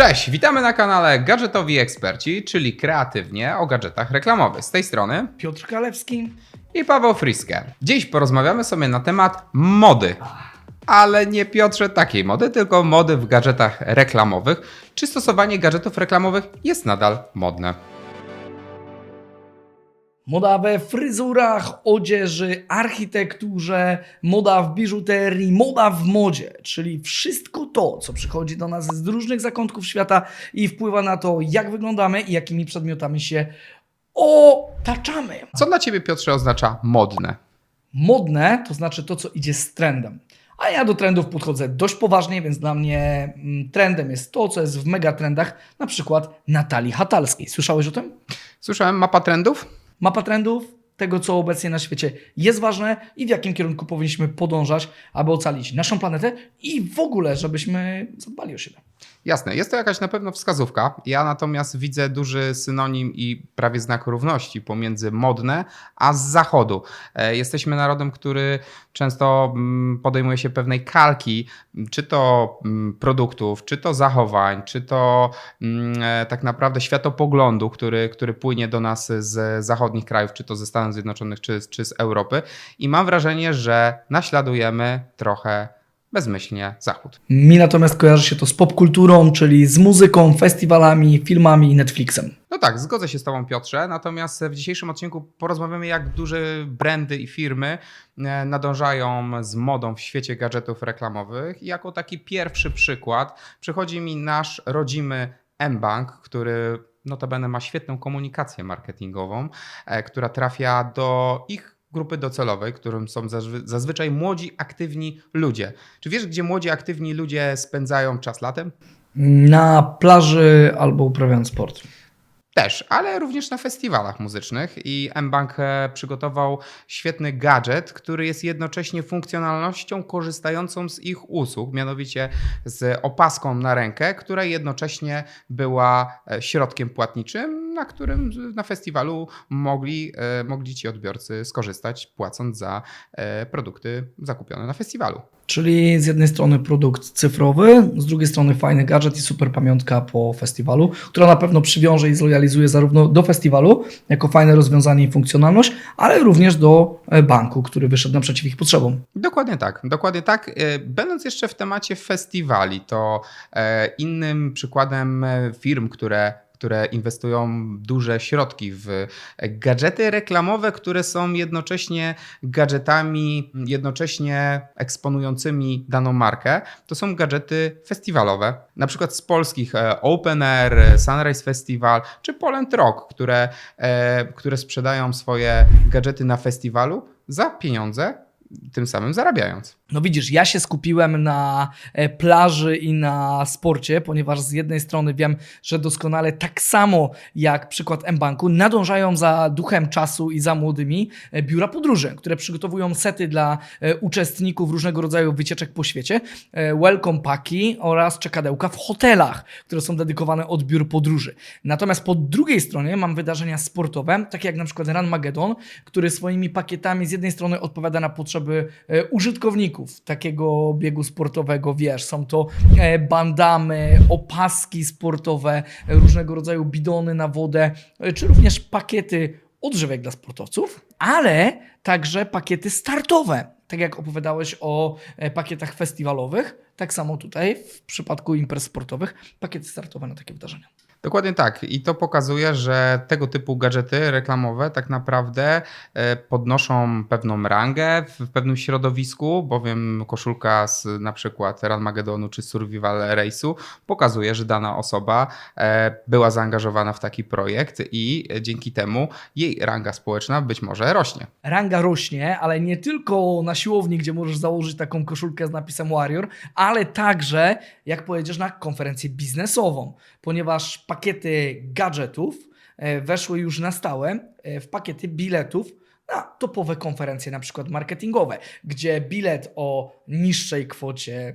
Cześć, witamy na kanale Gadżetowi Eksperci, czyli kreatywnie o gadżetach reklamowych. Z tej strony Piotr Kalewski. i Paweł Friske. Dziś porozmawiamy sobie na temat mody. Ale nie Piotrze takiej mody, tylko mody w gadżetach reklamowych. Czy stosowanie gadżetów reklamowych jest nadal modne? Moda we fryzurach, odzieży, architekturze, moda w biżuterii, moda w modzie, czyli wszystko to, co przychodzi do nas z różnych zakątków świata i wpływa na to, jak wyglądamy i jakimi przedmiotami się otaczamy. Co dla Ciebie, Piotrze, oznacza modne? Modne to znaczy to, co idzie z trendem. A ja do trendów podchodzę dość poważnie, więc dla mnie mm, trendem jest to, co jest w megatrendach, na przykład Natalii Hatalskiej. Słyszałeś o tym? Słyszałem mapa trendów? Mapa trendów, tego co obecnie na świecie jest ważne i w jakim kierunku powinniśmy podążać, aby ocalić naszą planetę i w ogóle, żebyśmy zadbali o siebie. Jasne, jest to jakaś na pewno wskazówka. Ja natomiast widzę duży synonim i prawie znak równości pomiędzy modne a z zachodu. E, Jesteśmy narodem, który często mm, podejmuje się pewnej kalki, czy to mm, produktów, czy to zachowań, czy to mm, e, tak naprawdę światopoglądu, który, który płynie do nas z zachodnich krajów, czy to ze Stanów Zjednoczonych, czy, czy z Europy. I mam wrażenie, że naśladujemy trochę bezmyślnie Zachód. Mi natomiast kojarzy się to z popkulturą, czyli z muzyką, festiwalami, filmami i Netflixem. No tak, zgodzę się z Tobą, Piotrze. Natomiast w dzisiejszym odcinku porozmawiamy, jak duże brandy i firmy e, nadążają z modą w świecie gadżetów reklamowych. I jako taki pierwszy przykład przychodzi mi nasz rodzimy mBank, który notabene ma świetną komunikację marketingową, e, która trafia do ich grupy docelowej, którym są zazwy- zazwyczaj młodzi, aktywni ludzie. Czy wiesz, gdzie młodzi, aktywni ludzie spędzają czas latem? Na plaży albo uprawiając sport. Też, ale również na festiwalach muzycznych i mBank e, przygotował świetny gadżet, który jest jednocześnie funkcjonalnością korzystającą z ich usług, mianowicie z opaską na rękę, która jednocześnie była e, środkiem płatniczym, na którym na festiwalu mogli, e, mogli ci odbiorcy skorzystać, płacąc za e, produkty zakupione na festiwalu. Czyli z jednej strony produkt cyfrowy, z drugiej strony fajny gadżet i super pamiątka po festiwalu, która na pewno przywiąże i zlojalizuje zarówno do festiwalu, jako fajne rozwiązanie i funkcjonalność, ale również do e, banku, który wyszedł naprzeciw ich potrzebom. Dokładnie tak, dokładnie tak. Będąc jeszcze w temacie festiwali, to innym przykładem firm, które które inwestują duże środki w gadżety reklamowe, które są jednocześnie gadżetami, jednocześnie eksponującymi daną markę, to są gadżety festiwalowe. Na przykład z polskich e, Open Air, Sunrise Festival czy Poland Rock, które, e, które sprzedają swoje gadżety na festiwalu za pieniądze, tym samym zarabiając. No widzisz, ja się skupiłem na e, plaży i na sporcie, ponieważ z jednej strony wiem, że doskonale tak samo jak przykład M-Banku nadążają za duchem czasu i za młodymi e, biura podróży, które przygotowują sety dla e, uczestników różnego rodzaju wycieczek po świecie, welcome paki oraz czekadełka w hotelach, które są dedykowane od biur podróży. Natomiast po drugiej stronie mam wydarzenia sportowe, takie jak na przykład Run Magedon, który swoimi pakietami z jednej strony odpowiada na potrzeby e, użytkowników takiego biegu sportowego, wiesz, są to e, bandamy, opaski sportowe, e, różnego rodzaju bidony na wodę, czy również pakiety odżywek dla sportowców, ale także pakiety startowe. Tak jak opowiadałeś o pakietach festiwalowych, tak samo tutaj w przypadku imprez sportowych, pakiety startowe na takie wydarzenia. Dokładnie tak. I to pokazuje, że tego typu gadżety reklamowe tak naprawdę e, podnoszą pewną rangę w pewnym środowisku, bowiem koszulka z na przykład Ranmagedonu czy Survival Race'u pokazuje, że dana osoba e, była zaangażowana w taki projekt i dzięki temu jej ranga społeczna być może rośnie. ranga rośnie, ale nie tylko na siłowni, gdzie możesz założyć taką koszulkę z napisem Warrior, ale także jak pojedziesz na konferencję biznesową, ponieważ pakiety gadżetów e, weszły już na stałe e, w pakiety biletów na topowe konferencje, na przykład marketingowe, gdzie bilet o niższej kwocie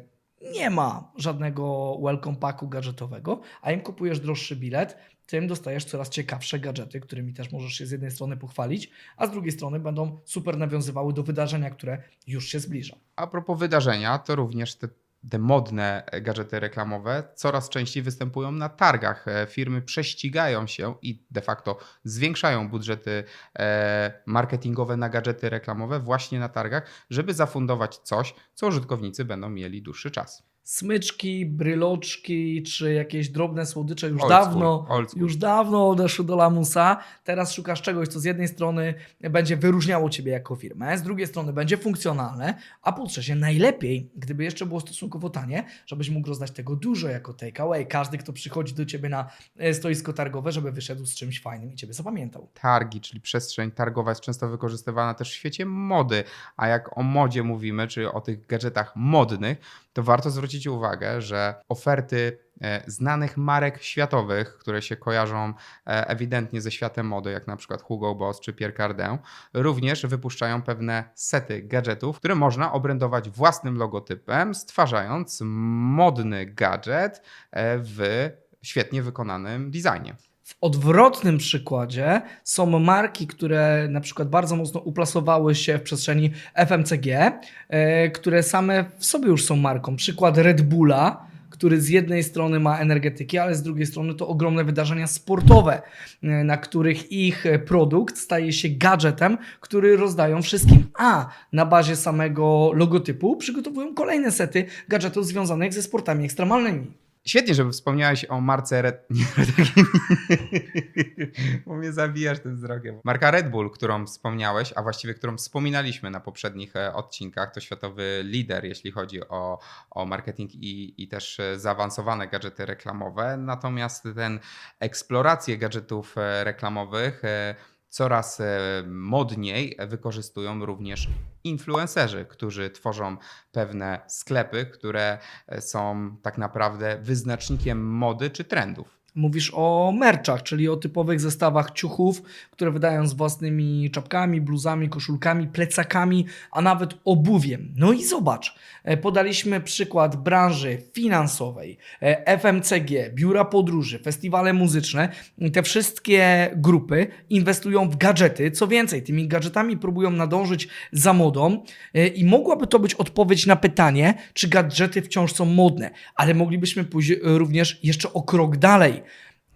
nie ma żadnego welcome packu gadżetowego, a im kupujesz droższy bilet, tym dostajesz coraz ciekawsze gadżety, którymi też możesz się z jednej strony pochwalić, a z drugiej strony będą super nawiązywały do wydarzenia, które już się zbliża. A propos wydarzenia, to również te te modne gadżety reklamowe coraz częściej występują na targach. E, Firmy prześcigają się i de facto zwiększają budżety e, marketingowe na gadżety reklamowe właśnie na targach, żeby zafundować coś, co użytkownicy będą mieli dłuższy czas. Smyczki, bryloczki czy jakieś drobne słodycze już Old dawno, school, old school. już dawno odeszły do lamusa. Teraz szukasz czegoś, co z jednej strony będzie wyróżniało ciebie jako firmę, z drugiej strony będzie funkcjonalne, a po trzecie najlepiej, gdyby jeszcze było stosunkowo tanie, żebyś mógł rozdać tego dużo jako takeaway. Każdy, kto przychodzi do ciebie na e, stoisko targowe, żeby wyszedł z czymś fajnym i ciebie zapamiętał. targi, czyli przestrzeń targowa jest często wykorzystywana też w świecie mody, a jak o modzie mówimy, czy o tych gadżetach modnych, to warto zwrócić uwagę, że oferty e, znanych marek światowych, które się kojarzą e, ewidentnie ze światem mody, jak na przykład Hugo Boss czy Pierre Cardin, również wypuszczają pewne sety gadżetów, które można obrędować własnym logotypem, stwarzając modny gadżet e, w świetnie wykonanym designie. W odwrotnym przykładzie są marki, które na przykład bardzo mocno uplasowały się w przestrzeni FMCG, e, które same w sobie już są marką. Przykład Red Bulla, który z jednej strony ma energetyki, ale z drugiej strony to ogromne wydarzenia sportowe, e, na których ich produkt staje się gadżetem, który rozdają wszystkim. A na bazie samego logotypu przygotowują kolejne sety gadżetów związanych ze sportami ekstremalnymi. Świetnie, żeby wspomniałeś o marce Red... Bo mnie zabijasz tym wzrokiem. Marka Red Bull, którą wspomniałeś, a właściwie którą wspominaliśmy na poprzednich e, odcinkach, to światowy lider, jeśli chodzi o, o marketing i, i też zaawansowane gadżety reklamowe. Natomiast ten eksplorację gadżetów e, reklamowych e, coraz e, modniej wykorzystują również influencerzy, którzy tworzą pewne sklepy, które e, są tak naprawdę wyznacznikiem mody czy trendów. Mówisz o merczach, czyli o typowych zestawach ciuchów, które wydają z własnymi czapkami, bluzami, koszulkami, plecakami, a nawet obuwiem. No i zobacz, e, podaliśmy przykład branży finansowej, e, FMCG, biura podróży, festiwale muzyczne. Te wszystkie grupy inwestują w gadżety. Co więcej, tymi gadżetami próbują nadążyć za modą e, i mogłaby to być odpowiedź na pytanie, czy gadżety wciąż są modne, ale moglibyśmy pójść również jeszcze o krok dalej.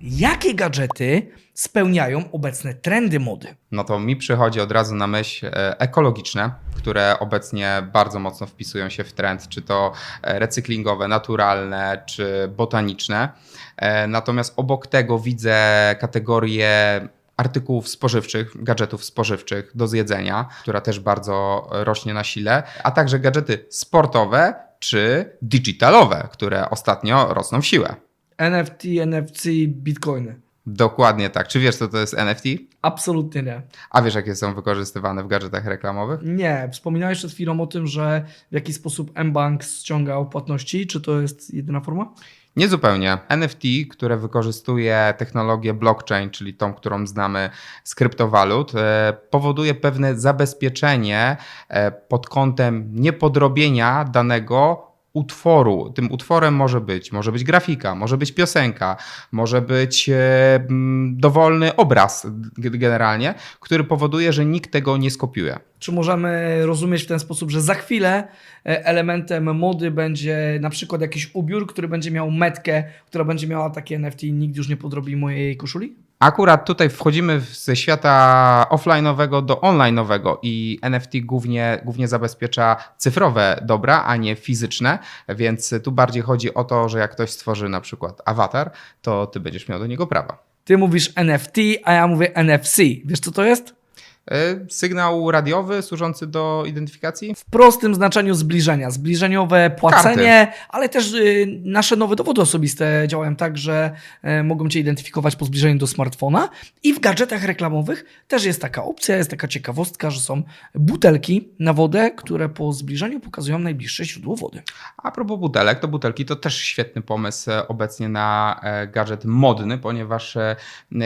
Jakie gadżety spełniają obecne trendy mody? No to mi przychodzi od razu na myśl e, ekologiczne, które obecnie bardzo mocno wpisują się w trend, czy to e, recyklingowe, naturalne, czy botaniczne. E, Natomiast obok tego widzę kategorię artykułów spożywczych, gadżetów spożywczych do zjedzenia, która też bardzo rośnie na sile, a także gadżety sportowe czy digitalowe, które ostatnio rosną w siłę. NFT, NFC, bitcoiny. Dokładnie tak. Czy wiesz, co to jest NFT? Absolutnie nie. A wiesz, jakie są wykorzystywane w gadżetach reklamowych? Nie. Wspominałeś przed chwilą o tym, że w jaki sposób mBank ściągał płatności. Czy to jest jedyna forma? Nie zupełnie. NFT, które wykorzystuje technologię blockchain, czyli tą, którą znamy z kryptowalut, e, powoduje pewne zabezpieczenie e, pod kątem niepodrobienia danego utworu. Tym utworem może być, może być grafika, może być piosenka, może być e, dowolny obraz generalnie, który powoduje, że nikt tego nie skopiuje. Czy możemy rozumieć w ten sposób, że za chwilę e, elementem mody będzie na przykład jakiś ubiór, który będzie miał metkę, która będzie miała takie NFT i nikt już nie podrobi mojej koszuli? Akurat tutaj wchodzimy ze świata offline'owego do online'owego i NFT głównie, głównie zabezpiecza cyfrowe dobra, a nie fizyczne, więc tu bardziej chodzi o to, że jak ktoś stworzy na przykład awatar, to ty będziesz miał do niego prawa. Ty mówisz NFT, a ja mówię NFC. Wiesz co to jest? E, Sygnał radiowy służący do identyfikacji? W prostym znaczeniu zbliżenia. Zbliżeniowe płacenie, ale też y, nasze nowe dowody osobiste działają tak, że y, mogą Cię identyfikować po zbliżeniu do smartfona. I w gadżetach reklamowych też jest taka opcja, jest taka ciekawostka, że są butelki na wodę, które po zbliżeniu pokazują najbliższe źródło wody. A propos butelek, to butelki to też świetny pomysł e, obecnie na e, gadżet modny, ponieważ e,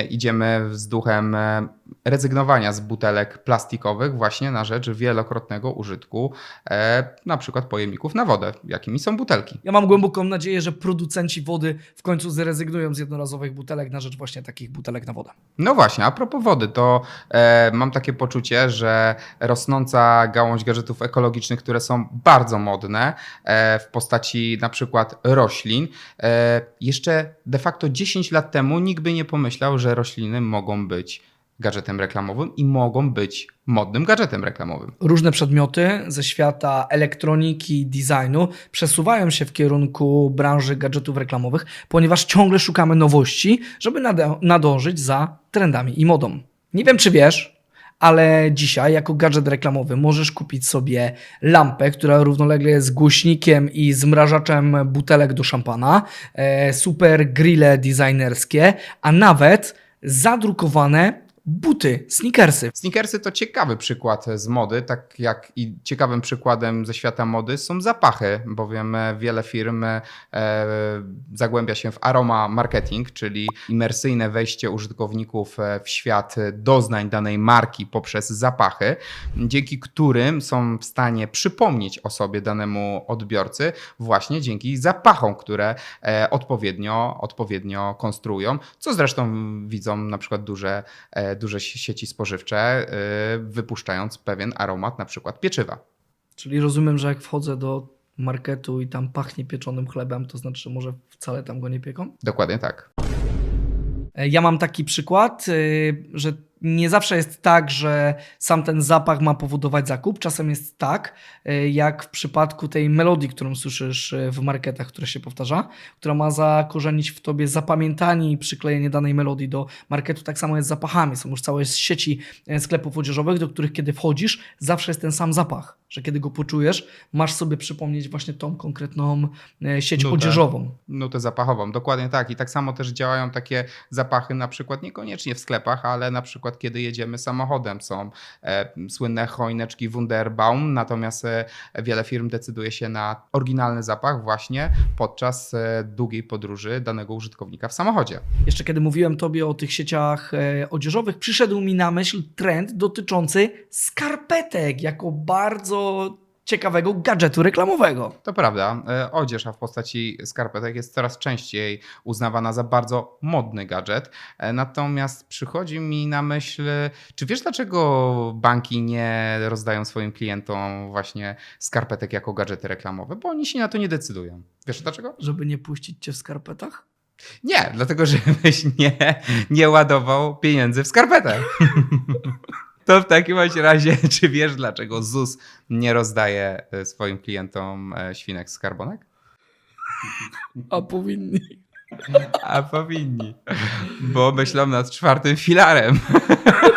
idziemy z duchem e, rezygnowania z butelek plastikowych właśnie na rzecz wielokrotnego użytku, e, na przykład pojemników na wodę, jakimi są butelki. Ja mam głęboką nadzieję, że producenci wody w końcu zrezygnują z jednorazowych butelek na rzecz właśnie takich butelek na wodę. No właśnie, a propos wody, to e, mam takie poczucie, że rosnąca gałąź gadżetów ekologicznych, które są bardzo modne e, w postaci na przykład roślin, e, jeszcze de facto 10 lat temu nikt by nie pomyślał, że rośliny mogą być gadżetem reklamowym i mogą być modnym gadżetem reklamowym. Różne przedmioty ze świata elektroniki, designu przesuwają się w kierunku branży gadżetów reklamowych, ponieważ ciągle szukamy nowości, żeby nadążyć za trendami i modą. Nie wiem, czy wiesz, ale dzisiaj jako gadżet reklamowy możesz kupić sobie lampę, która równolegle jest głośnikiem i zmrażaczem butelek do szampana, e, super grille designerskie, a nawet zadrukowane buty, sneakersy. Sneakersy to ciekawy przykład z mody, tak jak i ciekawym przykładem ze świata mody są zapachy, bowiem wiele firm e, zagłębia się w aroma marketing, czyli imersyjne wejście użytkowników e, w świat doznań danej marki poprzez zapachy, dzięki którym są w stanie przypomnieć o sobie danemu odbiorcy właśnie dzięki zapachom, które e, odpowiednio, odpowiednio konstruują, co zresztą widzą na przykład duże duże sieci spożywcze, y, wypuszczając pewien aromat na przykład pieczywa. Czyli rozumiem, że jak wchodzę do marketu i tam pachnie pieczonym chlebem, to znaczy, że może wcale tam go nie pieką? Dokładnie tak. E, Ja mam taki przykład, y, że nie zawsze jest tak, że sam ten zapach ma powodować zakup. Czasem jest tak, y, jak w przypadku tej melodii, którą słyszysz y, w marketach, która się powtarza, która ma zakorzenić w tobie zapamiętanie i przyklejenie danej melodii do marketu. Tak samo jest z zapachami. Są już całe sieci e, sklepów odzieżowych, do których kiedy wchodzisz, zawsze jest ten sam zapach, że kiedy go poczujesz, masz sobie przypomnieć właśnie tą konkretną e, sieć Nutę. odzieżową. Nutę zapachową, dokładnie tak. I tak samo też działają takie zapachy, na przykład niekoniecznie w sklepach, ale na przykład kiedy jedziemy samochodem. Są e, słynne choineczki Wunderbaum, natomiast e, wiele firm decyduje się na oryginalny zapach właśnie podczas e, długiej podróży danego użytkownika w samochodzie. Jeszcze kiedy mówiłem tobie o tych sieciach odzieżowych, przyszedł mi na myśl trend dotyczący skarpetek jako bardzo ciekawego gadżetu reklamowego. To prawda, e, odzież, a w postaci skarpetek jest coraz częściej uznawana za bardzo modny gadżet. E, Natomiast przychodzi mi na myśl, czy wiesz dlaczego banki nie rozdają swoim klientom właśnie skarpetek jako gadżety reklamowe? Bo oni się na to nie decydują. Wiesz dlaczego? Żeby nie puścić cię w skarpetach? Nie, dlatego żebyś nie, nie ładował pieniędzy w skarpetę. To w takim razie, czy wiesz dlaczego ZUS nie rozdaje e, swoim klientom e, świnek z skarbonek? A powinni. A powinni. Bo myślą nad czwartym filarem.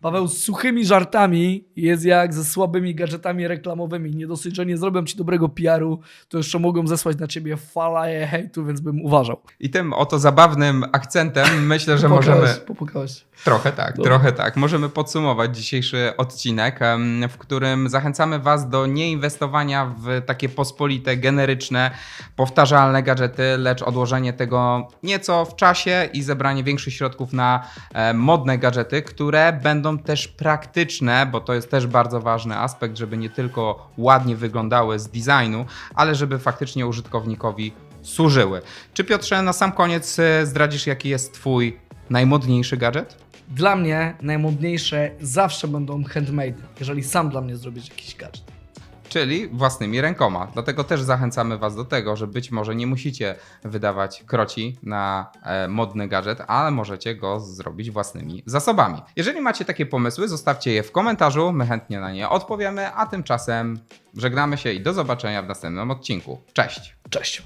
Paweł, z suchymi żartami jest jak ze słabymi gadżetami reklamowymi. Nie dosyć, że nie zrobią ci dobrego PR-u, to jeszcze mogą zesłać na ciebie falę hejtu, więc bym uważał. I tym oto zabawnym akcentem myślę, że możemy. Popłakałeś. Trochę tak, Dobra. trochę tak. Możemy podsumować dzisiejszy odcinek, w którym zachęcamy Was do nieinwestowania w takie pospolite, generyczne, powtarzalne gadżety, lecz odłożenie tego nieco w czasie i zebranie większych środków na e, modne gadżety, które będą też praktyczne, bo to jest też bardzo ważny aspekt, żeby nie tylko ładnie wyglądały z designu, ale żeby faktycznie użytkownikowi służyły. Czy Piotrze, na sam koniec e, zdradzisz, jaki jest Twój najmodniejszy gadżet? Dla mnie najmodniejsze zawsze będą handmade, jeżeli sam dla mnie zrobisz jakiś gadżet. Czyli własnymi rękoma. Dlatego też zachęcamy Was do tego, że być może nie musicie wydawać kroci na e, modny gadżet, ale możecie go zrobić własnymi zasobami. Jeżeli macie takie pomysły, zostawcie je w komentarzu, my chętnie na nie odpowiemy, a tymczasem żegnamy się i do zobaczenia w następnym odcinku. Cześć! Cześć.